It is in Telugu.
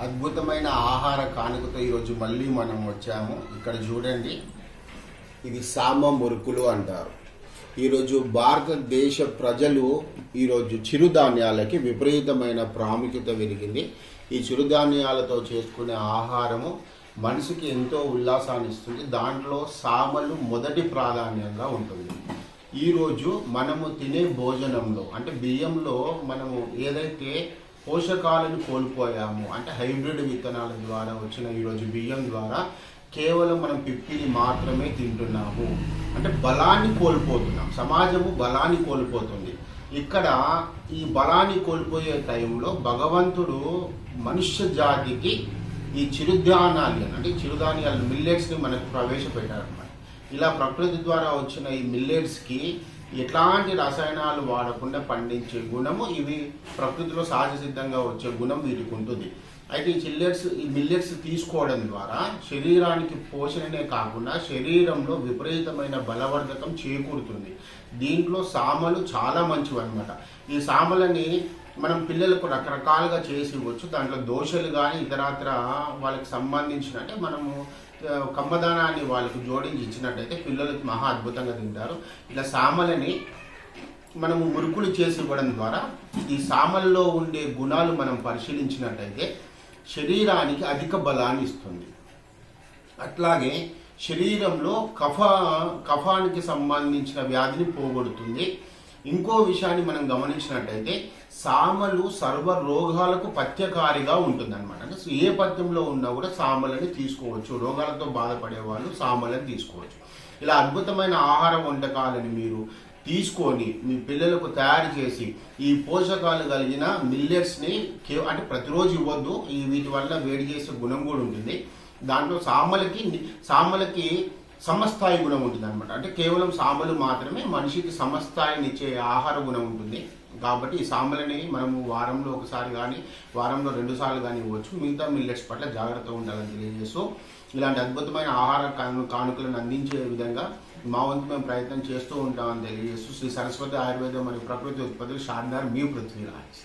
అద్భుతమైన ఆహార కానుకతో ఈరోజు మళ్ళీ మనం వచ్చాము. ఇక్కడ చూడండి. ఇది సామ మురుకులు అంటారు. ఈరోజు భారతదేశ ప్రజలు ఈరోజు చిరుధాన్యాలకి విపరీతమైన ప్రాముఖ్యత పెరిగింది ఈ చిరుధాన్యాలతో చేసుకునే ఆహారము మనిషికి ఎంతో ఉల్లాసాన్ని ఇస్తుంది. దాంట్లో సామలు మొదటి ప్రాధాన్యంగా ఉంటుంది. ఈరోజు మనము తినే భోజనంలో అంటే బియ్యంలో మనము ఏదైతే పోషకాలను కోల్పోయాము. అంటే హైబ్రిడ్ విత్తనాల ద్వారా వచ్చిన ఈరోజు బియ్యం ద్వారా కేవలం మనం పిప్పిని మాత్రమే తింటున్నాము. అంటే బలాన్ని కోల్పోతున్నాం. సమాజము బలాన్ని కోల్పోతుంది. ఇక్కడ ఈ బలాన్ని కోల్పోయే టైంలో భగవంతుడు మనుష్య జాతికి ఈ చిరుధాన్యాలు అంటే చిరుధాన్యాలు మిల్లెట్స్ని మనకు ప్రవేశపెట్టారు ఇలా ప్రకృతి ద్వారా వచ్చిన ఈ మిల్లెట్స్కి ఎట్లాంటి రసాయనాలు వాడకుండా పండించే గుణము ఇవి ప్రకృతిలో సహజ సిద్ధంగా వచ్చే గుణం వీటికి ఉంటుంది. అయితే ఈ చిల్లెట్స్ ఈ మిల్లెట్స్ తీసుకోవడం ద్వారా శరీరానికి పోషణనే కాకుండా శరీరంలో విపరీతమైన బలవర్ధకం చేకూరుతుంది. దీంట్లో సామలు చాలా మంచివి అనమాట ఈ సామలని మనం పిల్లలకు రకరకాలుగా చేసి ఇవ్వచ్చు. దాంట్లో దోశలు కానీ ఇతరత్ర వాళ్ళకి సంబంధించిన అంటే మనము కమ్మదానాన్ని వాళ్ళకి జోడించి ఇచ్చినట్టయితే పిల్లలకి మహా అద్భుతంగా తింటారు. ఇలా సామలని మనము మురుకులు చేసి ఇవ్వడం ద్వారా ఈ సామల్లో ఉండే గుణాలు మనం పరిశీలించినట్టయితే శరీరానికి అధిక బలాన్ని ఇస్తుంది. అట్లాగే శరీరంలో కఫ కఫానికి సంబంధించిన వ్యాధిని పోగొడుతుంది. ఇంకో విషయాన్ని మనం గమనించినట్టయితే సామలు సర్వ రోగాలకు పథ్యకారిగా ఉంటుందన్నమాట. అంటే ఏ పథ్యంలో ఉన్నా కూడా సామలని తీసుకోవచ్చు. రోగాలతో బాధపడే వాళ్ళు సామలని తీసుకోవచ్చు. ఇలా అద్భుతమైన ఆహార వంటకాలని మీరు తీసుకొని మీ పిల్లలకు తయారు చేసి ఈ పోషకాలు కలిగిన మిల్లెట్స్ని కే అంటే ప్రతిరోజు ఇవ్వద్దు. ఈ వీటి వల్ల వేడి చేసే గుణం కూడా ఉంటుంది. దాంట్లో సామలకి సామలకి సమస్థాయి గుణం ఉంటుంది అనమాట అంటే కేవలం సామలు మాత్రమే మనిషికి సమస్థాయిని ఇచ్చే ఆహార గుణం ఉంటుంది. కాబట్టి ఈ సాంబలని మనము వారంలో ఒకసారి కానీ వారంలో రెండు సార్లు కానీ ఇవ్వచ్చు. మిగతా మిల్లెట్స్ పట్ల జాగ్రత్తగా ఉండాలని తెలియజేస్తూ ఇలాంటి అద్భుతమైన ఆహార కాను కానుకలను అందించే విధంగా మా వంతు మేము ప్రయత్నం చేస్తూ ఉంటామని తెలియజేస్తూ శ్రీ సరస్వతి ఆయుర్వేదం మరియు ప్రకృతి ఉత్పత్తులు షార్దార్ మీ పృథ్వీరాజ్.